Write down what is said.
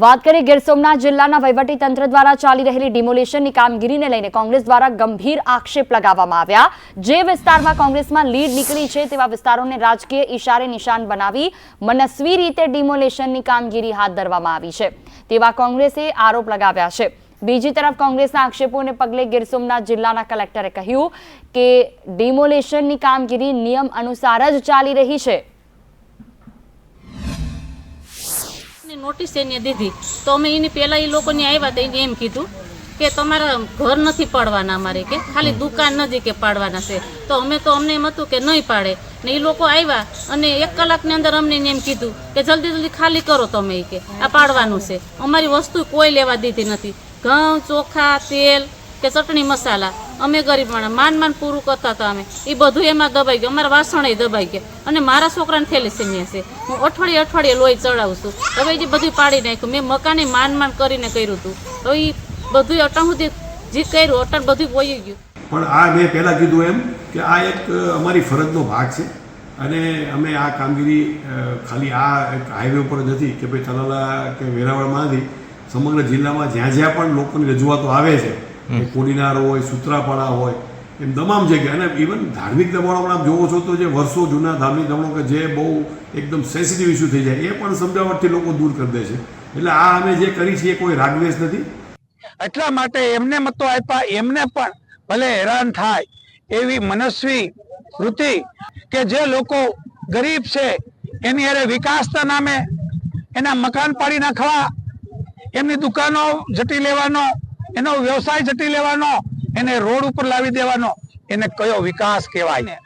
વાત કરીએ ગીર સોમનાથ જિલ્લાના તંત્ર દ્વારા ચાલી રહેલી ડિમોલિશનની કામગીરીને લઈને કોંગ્રેસ દ્વારા ગંભીર આક્ષેપ લગાવવામાં આવ્યા. જે વિસ્તારમાં કોંગ્રેસમાં લીડ નીકળી છે તેવા વિસ્તારોને રાજકીય ઇશારે નિશાન બનાવી મનસ્વી રીતે ડિમોલેશનની કામગીરી હાથ ધરવામાં આવી છે. તેવા કોંગ્રેસે આરોપ લગાવ્યા છે. બીજી તરફ કોંગ્રેસના આક્ષેપોને પગલે ગીર સોમનાથ જિલ્લાના કલેક્ટરે કહ્યું કે ડિમોલેશનની કામગીરી નિયમ અનુસાર જ ચાલી રહી છે. નોટિસ એને દીધી. તો અમે એની પહેલાં એ લોકોને આવ્યા તો એને એમ કીધું કે તમારા ઘર નથી પાડવાના અમારે કે, ખાલી દુકાન નથી કે પાડવાના છે. તો અમે તો અમને એમ હતું કે નહીં પાડે. ને એ લોકો આવ્યા અને એક કલાકની અંદર અમને એમ કીધું કે જલ્દી જલ્દી ખાલી કરો તમે કે, આ પાડવાનું છે. અમારી વસ્તુ કોઈ લેવા દીધી નથી. ઘઉં, ચોખા, તેલ કે ચટણી મસાલા. અમે ગરીબ માણસ માન માન પૂરું કરતા હતા અમે. એ બધું એમાં દબાઈ ગયું. અમારા વાસણ દબાઈ ગયા. અને મારા છોકરાને થેલેસેમિયા છે. હું અઠવાડિયે અઠવાડિયે લોહી ચડાવું છું. હવે જે બધું પાડી નાખ્યું, મેં મકાને માન માન કરીને કર્યું હતું. તો એ બધું અટાણ સુધી જે કર્યું, અટાણ બધું વહી ગયું. પણ આ મેં પહેલાં કીધું એમ કે આ એક અમારી ફરજનો ભાગ છે. અને અમે આ કામગીરી ખાલી આ એક હાઈવે ઉપર જ નથી કે ભાઈ તલાલા કે વેરાવળમાંથી સમગ્ર જિલ્લામાં જ્યાં જ્યાં પણ લોકોની રજૂઆતો આવે છે એ કોડીનાર હોય સૂત્રાપાડા હોય એમ તમામ જગ્યાએ. અને ઇવન ધાર્મિક દબાણો પણ આપ જોવો છો તો જે વર્ષો જૂના ધાર્મિક દબાણો કે જે બહુ એકદમ સેન્સિટિવ ઇસ્યુ થઈ જાય એ પણ સમજાવટથી લોકો દૂર કરી દે છે. એટલે આ અમે જે કરી છે એ કોઈ રાગવેશ નથી. એટલા માટે એમને મતો આપ્યા એમને પણ ભલે હેરાન થાય એવી મનસ્વી વૃત્તિ કે જે લોકો ગરીબ છે એની અરે વિકાસના નામે એના મકાન પાડી નાખવા એમની દુકાનો જટી લેવાનો એનો વ્યવસાય જટી લેવાનો એને રોડ ઉપર લાવી દેવાનો એને કયો વિકાસ કહેવાય?